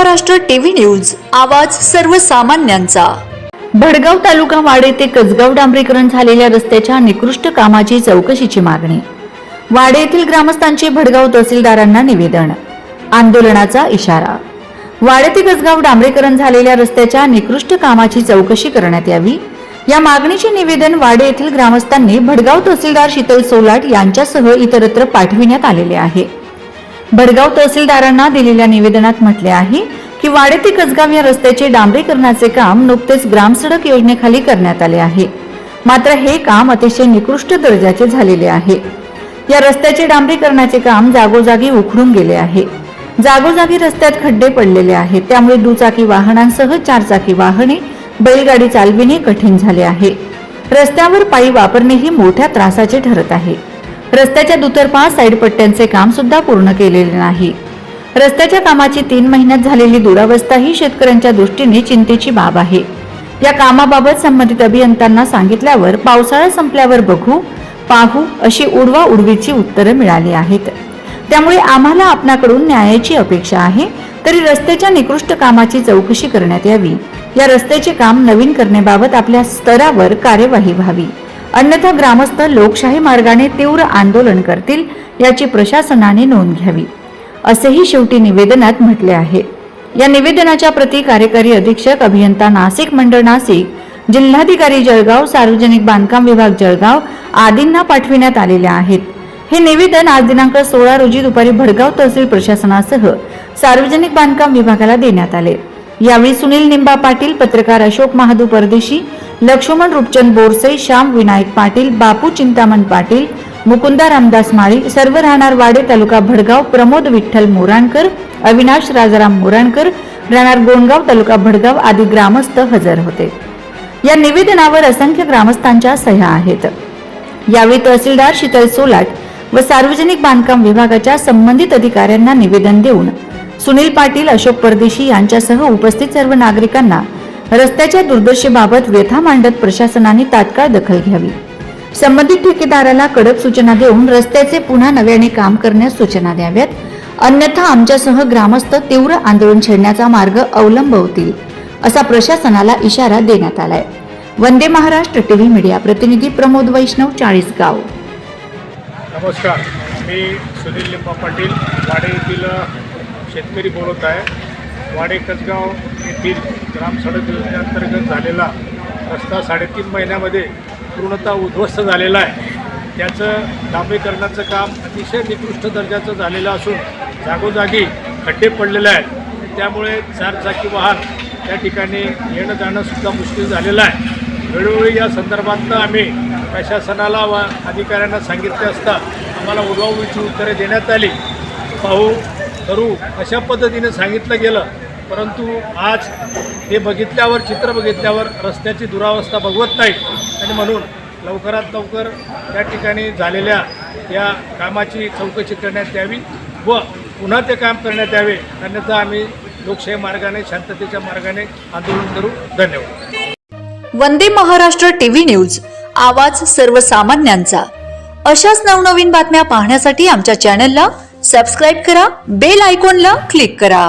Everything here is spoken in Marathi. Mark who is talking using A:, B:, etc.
A: महाराष्ट्र टीव्ही न्यूज आवाज सर्वसामान्यांचा.
B: भडगाव तालुका वाडे ते कसगाव डांबरीकरण झालेल्या रस्त्याच्या निकृष्ट कामाची चौकशीची मागणी. वाडे येथील ग्रामस्थांचे भडगाव तहसीलदारांना निवेदन आंदोलनाचा इशारा. वाडे ते कसगाव डांबरीकरण झालेल्या रस्त्याच्या निकृष्ट कामाची चौकशी करण्यात यावी. या मागणीचे निवेदन वाडे येथील ग्रामस्थांनी भडगाव तहसीलदार शीतल सोलाट यांच्यासह इतरत्र पाठविण्यात आलेले आहे. भडगाव तहसीलदारांना दिलेल्या निवेदनात म्हटले आहे की वाडे ते कसगाव या रस्त्याचे डांबरीकरणाचे काम नुकतेच ग्रामसडक योजनेखाली करण्यात आले आहे. मात्र हे काम अतिशय निकृष्ट दर्जाचे झालेले आहे. या रस्त्याचे डांबरीकरणाचे काम जागोजागी उखडून गेले आहे. जागोजागी रस्त्यात खड्डे पडलेले आहेत. त्यामुळे दुचाकी वाहनांसह चारचाकी वाहने बैलगाडी चालविणे कठीण झाले आहे. रस्त्यावर पायी वापरणेही मोठ्या त्रासाचे ठरत आहे. रस्त्याच्या दुतर्फा साईड पट्ट्यांचे काम सुद्धा पूर्ण केलेले नाही. रस्त्याच्या कामाची तीन महिन्यात झालेली दुरावस्था ही शेतकऱ्यांच्या दृष्टीने चिंतेची बाब आहे. या कामाबाबत संबंधित अभियंत्यांना सांगितल्यावर पावसाळा संपल्यावर बघू पाहू अशी उडवा उडवीची उत्तरं मिळाली आहेत. त्यामुळे आम्हाला आपणाकडून न्यायाची अपेक्षा आहे तरी रस्त्याच्या निकृष्ट कामाची चौकशी करण्यात यावी. या रस्त्याचे काम नवीन करण्याबाबत आपल्या स्तरावर कार्यवाही व्हावी. अन्यथा ग्रामस्थ लोकशाही मार्गाने तीव्र आंदोलन करतील याची प्रशासनाने नोंद घ्यावी. असेही शेवटी निवेदनात म्हटले आहे. या निवेदनाच्या प्रती कार्यकारी अधीक्षक अभियंता नाशिक मंडळ नाशिक जिल्हाधिकारी जळगाव सार्वजनिक बांधकाम विभाग जळगाव आदींना पाठविण्यात आलेल्या आहेत. हे निवेदन आज दिनांक सोळा रोजी दुपारी भडगाव तहसील प्रशासनासह सार्वजनिक बांधकाम विभागाला देण्यात आले. यावेळी सुनील निंबा पाटील पत्रकार अशोक महादू परदेशी लक्ष्मण रूपचंद बोरसे श्याम विनायक पाटील बापू चिंतामण पाटील मुकुंदा रामदास माळी सर्व राहणार वाडे तालुका भडगाव प्रमोद विठ्ठल मोराणकर अविनाश राजाराम मोराणकर राहणार गोंडगाव तालुका भडगाव आदी ग्रामस्थ हजर होते. या निवेदनावर असंख्य ग्रामस्थांच्या सह्या आहेत. यावेळी तहसीलदार शीतल सोलाट व सार्वजनिक बांधकाम विभागाच्या संबंधित अधिकाऱ्यांना निवेदन देऊन सुनील पाटील अशोक परदेशी यांच्यासह उपस्थित सर्व नागरिकांना रस्त्याच्या दुर्दशेबाबत व्यथा मांडत प्रशासनाने तात्काळ दखल घ्यावी. संबंधित ठेकेदाराला कडक सूचना देऊन रस्त्याचे पुन्हा नव्याने काम करण्यास सूचना द्याव्यात. अन्यथा आमच्यासह ग्रामस्थ तीव्र आंदोलन छेडण्याचा मार्ग अवलंबवतील असा प्रशासनाला इशारा देण्यात आलाय. वंदे महाराष्ट्र टीव्ही मीडिया प्रतिनिधी प्रमोद वैष्णव चाळीसगाव.
C: नमस्कार. मी सुनील लिंबा पाटील वाडे येथील शेतकरी बोलत आहे. वाडे कसगाव येथील ग्राम सडक योजनेअंतर्गत झालेला रस्ता साडेतीन महिन्यामध्ये पूर्णतः उद्ध्वस्त झालेला आहे. त्याचं डांबरीकरणाचं काम अतिशय निकृष्ट दर्जाचं झालेलं असून जागोजागी खड्डे पडलेले आहेत. त्यामुळे चारचाकी वाहन त्या ठिकाणी येणं जाणंसुद्धा मुश्किल झालेलं आहे. वेळोवेळी या संदर्भातनं आम्ही प्रशासनाला व अधिकाऱ्यांना सांगितले असता आम्हाला उडवाउडवीची उत्तरे देण्यात आली. पाहू करू अशा पद्धतीने सांगितलं गेलं. परंतु आज हे बघितल्यावर चित्र बघितल्यावर रस्त्याची दुरावस्था बघवत नाही आणि म्हणून लवकरात लवकर त्या ठिकाणी झालेल्या या कामाची चौकशी करण्यात यावी व पुन्हा ते काम करण्यात यावे. अन्यथा आम्ही लोकशाही मार्गाने शांततेच्या मार्गाने आंदोलन करू. धन्यवाद.
A: वंदे महाराष्ट्र टीव्ही न्यूज आवाज सर्वसामान्यांचा. अशाच नवनवीन बातम्या पाहण्यासाठी आमच्या चॅनलला सबस्क्राईब करा बेल आयकॉनला क्लिक करा.